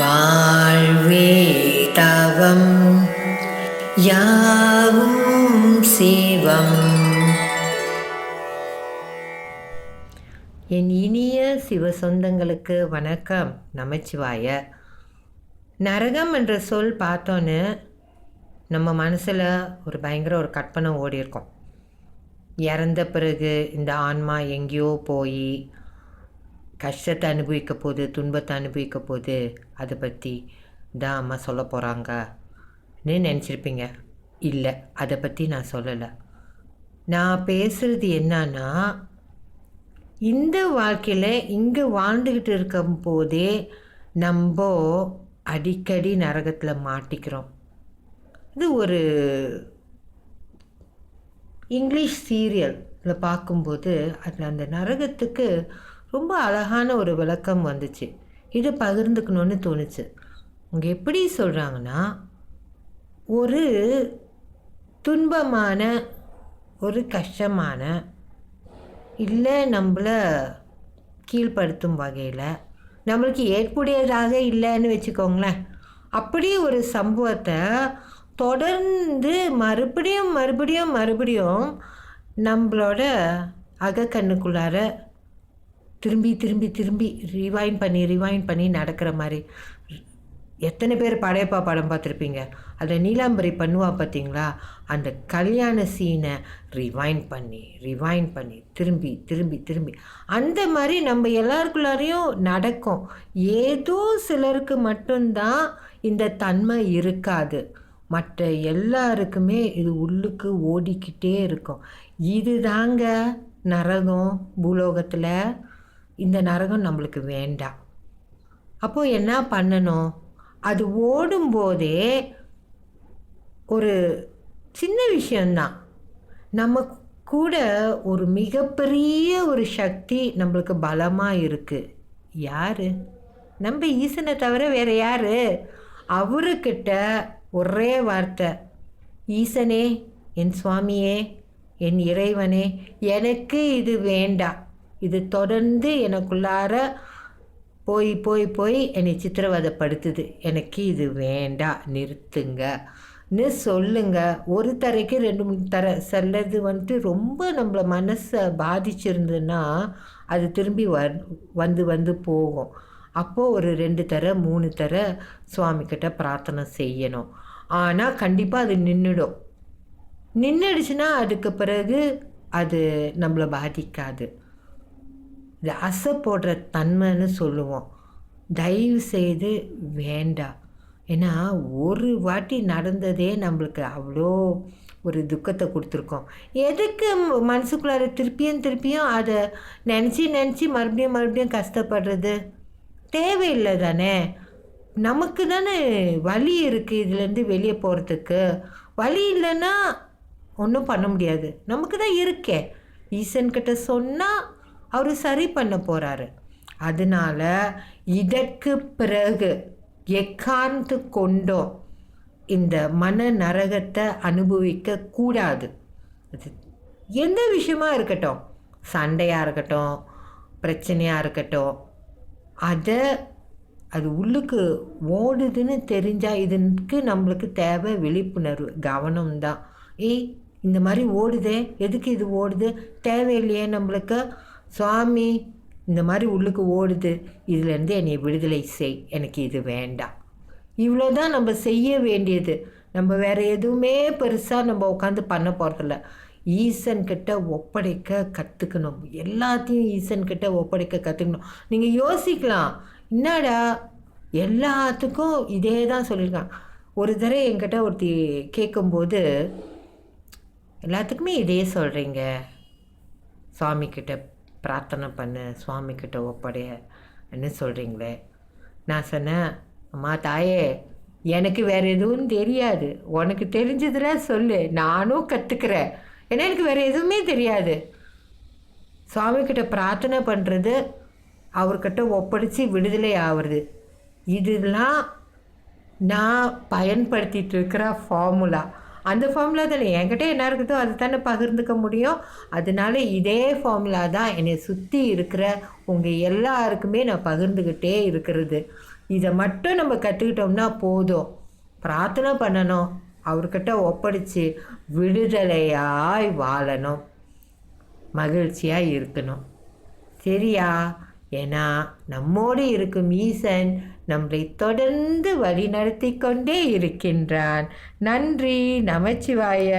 வாழ்வே தவம் யாவும் சிவம். என் இனிய சிவ சொந்தங்களுக்கு வணக்கம் நமச்சிவாய. நரகம் என்ற சொல் பார்த்தோன்னு நம்ம மனசில் ஒரு பயங்கர ஒரு கற்பனை ஓடி இருக்கும் இறந்த பிறகு இந்த ஆன்மா எங்கேயோ போய் கஷ்டத்தை அனுபவிக்க போகுது துன்பத்தை அனுபவிக்க போகுது அதை பற்றி தான் அம்மா சொல்ல போகிறாங்கன்னு நினச்சிருப்பீங்க. இல்லை அதை பற்றி நான் சொல்லலை. நான் பேசுகிறது என்னன்னா இந்த வாழ்க்கையில் இங்கே வாழ்ந்துக்கிட்டு இருக்கும் போதே நம்ம அடிக்கடி நரகத்தில் மாட்டிக்கிறோம். இது ஒரு இங்கிலீஷ் சீரியலில் பார்க்கும்போது அதில் அந்த நரகத்துக்கு ரொம்ப அழகான ஒரு விளக்கம் வந்துச்சு. இது பகிர்ந்துக்கணும்னு தோணுச்சு. அவங்க எப்படி சொல்கிறாங்கன்னா ஒரு துன்பமான ஒரு கஷ்டமான இல்லை நம்மளை கீழ்ப்படுத்தும் வகையில் நம்மளுக்கு ஏற்புடையதாக இல்லைன்னு வச்சுக்கோங்களேன். அப்படி ஒரு சம்பவத்தை தொடர்ந்து மறுபடியும் மறுபடியும் மறுபடியும் நம்மளோட அகக்கண்ணுக்குள்ளார திரும்பி திரும்பி திரும்பி ரிவைன் பண்ணி ரிவைன் பண்ணி நடக்கிற மாதிரி. எத்தனை பேர் படையப்பா படம் பார்த்துருப்பீங்க? அதில் நீலாம்பரி பண்ணுவா பார்த்தீங்களா? அந்த கல்யாண சீனை ரிவைன் பண்ணி ரிவைன் பண்ணி திரும்பி திரும்பி திரும்பி. அந்த மாதிரி நம்ம எல்லாருக்குள்ளாரையும் நடக்கும். ஏதோ சிலருக்கு மட்டும்தான் இந்த தன்மை இருக்காது. மற்ற எல்லாருக்குமே இது உள்ளுக்கு ஓடிக்கிட்டே இருக்கும். இது தாங்க நரகம் பூலோகத்தில். இந்த நரகம் நம்மளுக்கு வேண்டாம் அப்போது என்ன பண்ணணும்? அது ஓடும்போதே ஒரு சின்ன விஷயந்தான் நம்ம கூட ஒரு மிகப்பெரிய ஒரு சக்தி நம்மளுக்கு பலமாக இருக்குது யார்? நம்ம ஈசனை தவிர வேறு யார்? அவருக்கிட்ட ஒரே வார்த்தை. ஈசனே என் சுவாமியே என் இறைவனே எனக்கு இது வேண்டாம் இது தொடர்ந்து எனக்குள்ளார போய் போய் போய் என்னை சித்திரவதைப்படுத்துது. எனக்கு இது வேண்டாம் நிறுத்துங்கன்னு சொல்லுங்க. ஒரு தரைக்கு ரெண்டு மூணு தர செல்லது வந்துட்டு ரொம்ப நம்மள மனசை பாதிச்சிருந்ததுன்னா அது திரும்பி வ வந்து வந்து போகும். அப்போது ஒரு ரெண்டு தர மூணு தர சுவாமிக்கிட்ட பிரார்த்தனை செய்யணும். ஆனால் கண்டிப்பாக அது நின்றுடும் நின்றுடுச்சுன்னா அதுக்கு பிறகு அது நம்மளை பாதிக்காது. இந்த அசை போடுற தன்மைன்னு சொல்லுவோம். தயவு செய்து வேண்டாம் ஏன்னா ஒரு வாட்டி நடந்ததே நம்மளுக்கு அவ்வளோ ஒரு துக்கத்தை கொடுத்துருக்கோம். எதுக்கு மனசுக்குள்ளார திருப்பியும் திருப்பியும் அதை நினச்சி நினச்சி மறுபடியும் மறுபடியும் கஷ்டப்படுறது? தேவையில்லை தானே? நமக்கு தானே வழி இருக்குது இதுலேருந்து வெளியே போகிறதுக்கு வழி இல்லைன்னா ஒன்றும் பண்ண முடியாது. நமக்கு தான் இருக்கே. ஈசன்கிட்ட சொன்னால் அவர் சரி பண்ண போகிறாரு அதனால் இதற்கு பிறகு எக்கார்ந்து கொண்டோ இந்த மன நரகத்தை அனுபவிக்க கூடாது. அது எந்த விஷயமா இருக்கட்டும். சண்டையாக இருக்கட்டும் பிரச்சனையாக இருக்கட்டும். அதை அது உள்ளுக்கு ஓடுதுன்னு தெரிஞ்சால் இதுக்கு நம்மளுக்கு தேவை விழிப்புணர்வு கவனம் தான் ஏய் இந்த மாதிரி ஓடுதே எதுக்கு இது ஓடுது? தேவையில்லையே நம்மளுக்கு. சுவாமி இந்த மாதிரி உள்ளுக்கு ஓடுது. இதுலேருந்து என்னை விடுதலை செய். எனக்கு இது வேண்டாம். இவ்வளோ தான் நம்ம செய்ய வேண்டியது. நம்ம வேறு எதுவுமே பெருசாக நம்ம உட்காந்து பண்ண போகிறதில்ல ஈசன்கிட்ட ஒப்படைக்க கற்றுக்கணும் எல்லாத்தையும் ஈசன்கிட்ட ஒப்படைக்க கற்றுக்கணும் நீங்கள் யோசிக்கலாம். என்னடா? எல்லாத்துக்கும் இதே தான் சொல்லியிருக்காங்க. ஒரு தடவை என்கிட்ட ஒருத்தி கேட்கும்போது எல்லாத்துக்குமே இதே சொல்கிறீங்க சுவாமிக்கிட்ட பிரார்த்தனை பண்ணு சுவாமிக்கிட்ட ஒப்படைய என்ன சொல்கிறீங்களே நான் சொன்னேன் அம்மா தாயே எனக்கு வேறு எதுவும் தெரியாது. உனக்கு தெரிஞ்சதுல சொல்லு. நானும் கற்றுக்கிறேன் ஏன்னா எனக்கு வேறு எதுவுமே தெரியாது. சுவாமிக்கிட்ட பிரார்த்தனை பண்ணுறது அவர்கிட்ட ஒப்படைச்சி விடுதலை ஆகுறது இதெல்லாம் நான் பயன்படுத்திகிட்டு இருக்கிற ஃபார்முலா அந்த ஃபார்முலா தானே? என்கிட்ட என்ன இருக்குதோ அது தானே பகிர்ந்துக்க முடியும். அதனால இதே ஃபார்முலா தான் என்னை சுற்றி இருக்கிற உங்கள் எல்லாருக்குமே நான் பகிர்ந்துக்கிட்டே இருக்கிறது. இதை மட்டும் நம்ம கற்றுக்கிட்டோம்னா போதும். பிரார்த்தனை பண்ணணும். அவர்கிட்ட ஒப்படைச்சு விடுதலையாய் வாழணும். மகிழ்ச்சியாக இருக்கணும். சரியா? ஏன்னா நம்மோடு இருக்கும் ஈசன் நம்மளை தொடர்ந்து வழி நடத்தி கொண்டே இருக்கின்றான். நன்றி நமச்சிவாய.